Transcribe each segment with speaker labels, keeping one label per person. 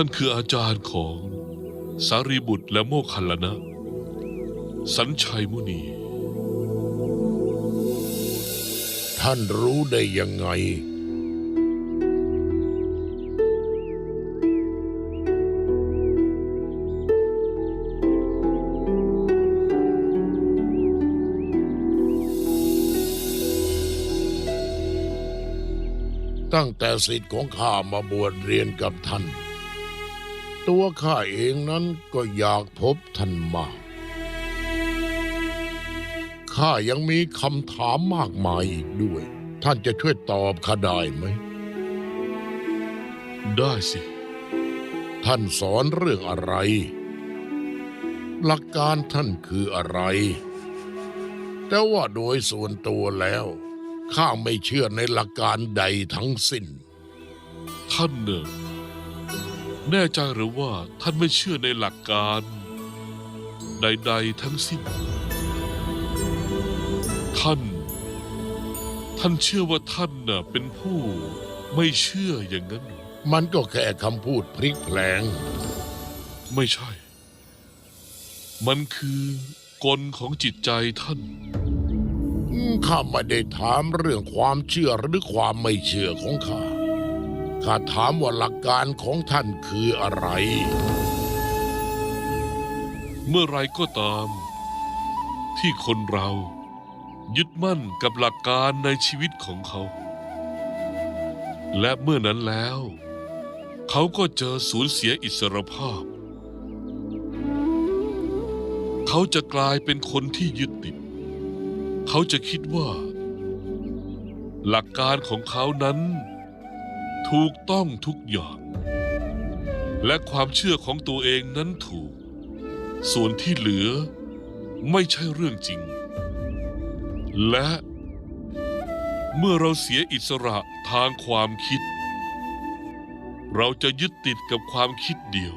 Speaker 1: ท่านคืออาจารย์ของสารีบุตรและโมคคัลลนะ สัญชัยมุนี
Speaker 2: ท่านรู้ได้ยังไง ตั้งแต่สิทธิ์ของข้ามาบวชเรียนกับท่าน ตัวข้าเองนั้นก็อยากพบท่านมาก ข้ายังมีคำถามมากมายอีกด้วย ท่านจะช่วยตอบข้าได้ไหม
Speaker 1: ได้สิ
Speaker 2: ท่านสอนเรื่องอะไร หลักการท่านคืออะไร แต่ว่าโดยส่วนตัวแล้วข้าไม่เชื่อในหลักการใดทั้งสิ้น
Speaker 1: ท่านเนอะ แน่ใจหรือว่าท่านไม่เชื่อในหลักการ ใด ๆ ทั้งสิ้น ท่าน ท่านเชื่อว่าท่านน่ะเป็นผู้ไม่เชื่ออย่างนั้นเหรอ
Speaker 2: มันก็แค่คำพูดพลิกแพลง
Speaker 1: ไม่ใช่ มันคือกลของจิตใจท่าน
Speaker 2: อืมข้าไม่ได้ถามเรื่องความเชื่อหรือความไม่เชื่อของข้า ข้าถามว่าหลักการของท่านคืออะไร
Speaker 1: เมื่อไรก็ตาม ที่คนเรา ยึดมั่นกับหลักการในชีวิตของเขา และเมื่อนั้นแล้ว เขาก็เจอสูญเสียอิสรภาพ เขาจะกลายเป็นคนที่ยึดติด เขาจะคิดว่า หลักการของเขานั้น ถูกต้องทุกอย่าง และความเชื่อของตัวเองนั้นถูก ส่วนที่เหลือไม่ใช่เรื่องจริง และเมื่อเราเสียอิสระทางความคิด เราจะยึดติดกับความคิดเดียว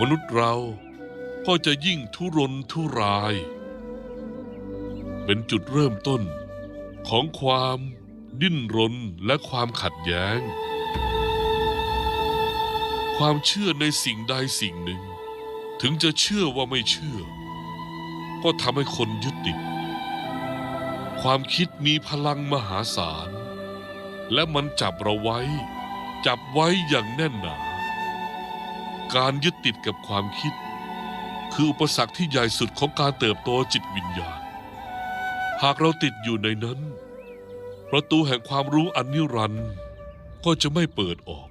Speaker 1: มนุษย์เราก็จะยิ่งทุรนทุราย เป็นจุดเริ่มต้นของความ ดิ้นรนและความขัดแย้ง ความเชื่อในสิ่งใดสิ่งหนึ่ง ถึงจะเชื่อว่าไม่เชื่อ ก็ทำให้คนยึดติด ความคิดมีพลังมหาศาล และมันจับเราไว้ จับไว้อย่างแน่นหนา การยึดติดกับความคิด คืออุปสรรคที่ใหญ่สุดของการเติบโตจิตวิญญาณ หากเราติดอยู่ในนั้น ประตูแห่งความรู้อันนิรันดร์ก็จะไม่เปิดออก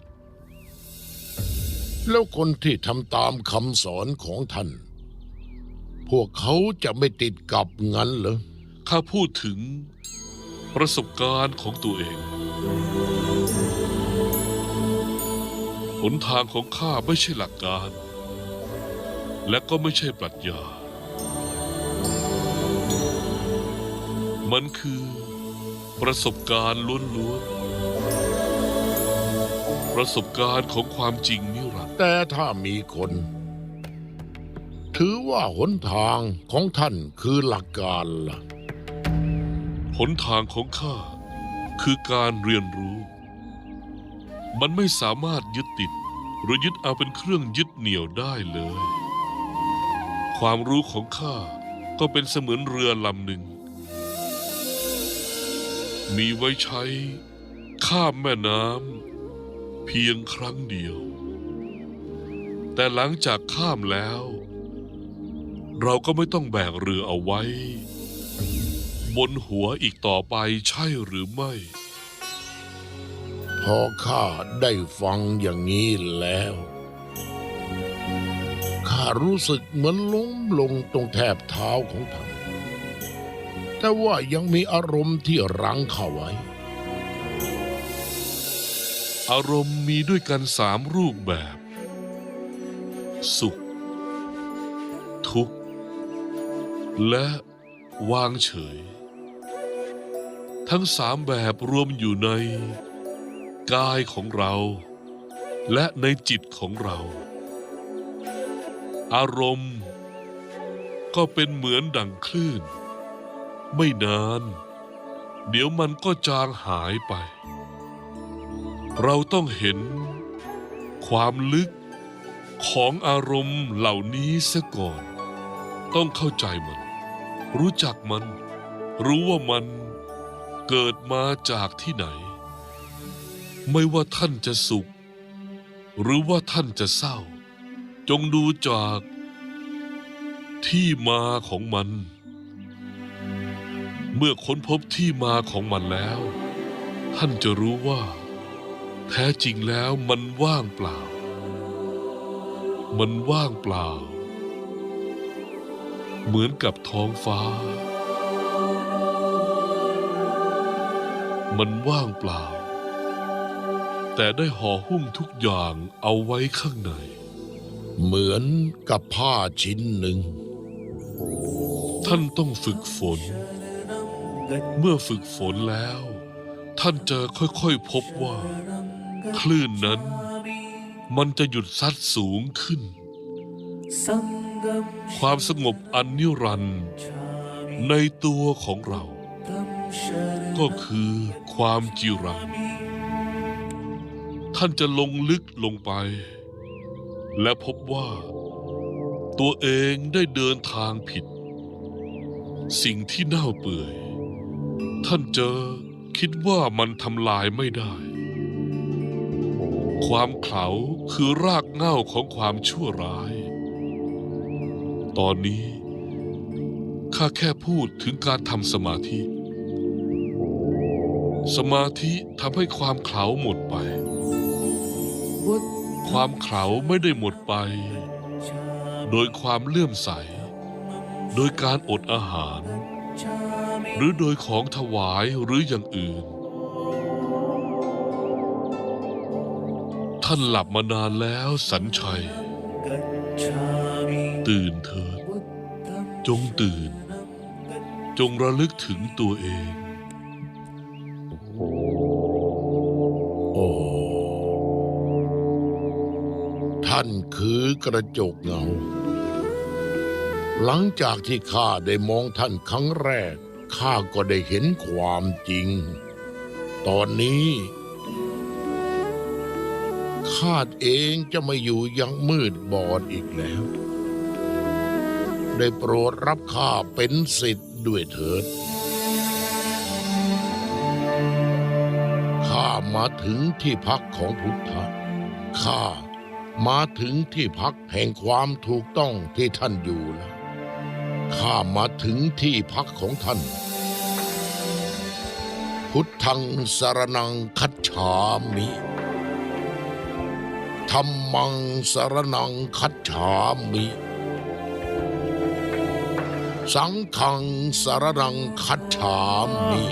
Speaker 2: แล้วคนที่ทำตามคำสอนของท่าน พวกเขาจะไม่ติดกับงั้นเหรอ
Speaker 1: ข้าพูดถึงประสบการณ์ของตัวเอง หนทางของข้าไม่ใช่หลักการ และก็ไม่ใช่ปรัชญา มันคือ ประสบการณ์ล้วนๆประสบการณ์ของความจริงนิรันดร์
Speaker 2: แต่ถ้ามีคน ถือว่าหนทางของท่านคือหลักการล่ะ
Speaker 1: หนทางของข้าคือการเรียนรู้ มันไม่สามารถยึดติด หรือยึดเอาเป็นเครื่องยึดเหนี่ยวได้เลย ความรู้ของข้าก็เป็นเสมือนเรือลำหนึ่ง มีไว้ใช้ข้ามแม่น้ำเพียงครั้งเดียว แต่หลังจากข้ามแล้ว เราก็ไม่ต้องแบกเรือเอาไว้ บนหัวอีกต่อไปใช่หรือไม่
Speaker 2: พอข้าได้ฟังอย่างนี้แล้วข้ารู้สึกเหมือนล้มลงตรงแทบเท้าของท่าน แต่ว่ายังมีอารมณ์ที่รั้งเข้าไว้
Speaker 1: อารมณ์มีด้วยกันสามรูปแบบ สุข ทุกข์ และวางเฉย ทั้งสามแบบรวมอยู่ใน กายของเรา และในจิตของเรา อารมณ์ ก็เป็นเหมือนดั่งคลื่น ไม่นาน เดี๋ยวมันก็จางหายไป เราต้องเห็น ความลึกของอารมณ์เหล่านี้เสียก่อน ต้องเข้าใจมัน รู้จักมัน รู้ว่ามันเกิดมาจากที่ไหน ไม่ว่าท่านจะสุข หรือว่าท่านจะเศร้า จงดูจากที่มาของมัน เมื่อค้นพบที่มาของมันแล้ว ท่านจะรู้ว่า แท้จริงแล้วมันว่างเปล่า มันว่างเปล่า เหมือนกับท้องฟ้า มันว่างเปล่า แต่ได้ห่อหุ้มทุกอย่างเอาไว้ข้างใน
Speaker 2: เหมือนกับผ้าชิ้นหนึ่ง
Speaker 1: ท่านต้องฝึกฝน เมื่อฝึกฝนแล้ว ท่านจะค่อยๆพบว่า คลื่นนั้น มันจะหยุดซัดสูงขึ้น ความสงบอันนิรันดร์ในตัวของเรา ก็คือความจิรัง ท่านจะลงลึกลงไป และพบว่า ตัวเองได้เดินทางผิด สิ่งที่เน่าเปื่อย ท่านเจอ คิดว่ามันทำลายไม่ได้ ความเขลาคือรากเหง้าของความชั่วร้าย ตอนนี้ ข้าแค่พูดถึงการทำสมาธิ สมาธิทำให้ความเขลาหมดไป ความเขลาไม่ได้หมดไป โดยความเลื่อมใส โดยการอดอาหาร หรือโดยของถวายหรืออย่างอื่น ท่านหลับมานานแล้วสัญชัย ตื่นเถิด จงตื่น จงระลึกถึงตัวเอง
Speaker 2: โอ้ท่านคือกระจกเงา หลังจากที่ข้าได้มองท่านครั้งแรก ข้าก็ได้เห็นความจริง ตอนนี้ ข้าเองจะไม่อยู่ยังมืดบอดอีกแล้ว ได้โปรดรับข้าเป็นสิทธิ์ด้วยเถิด ข้ามาถึงที่พักของพุทธะข้ามาถึงที่พักแห่งความถูกต้องที่ท่านอยู่แล้ว ข้ามาถึงที่พักของท่าน พุทธังสารนังคัจฉามิธรรมังสารนังคัจฉามิ สังฆังสารนังคัจฉามิ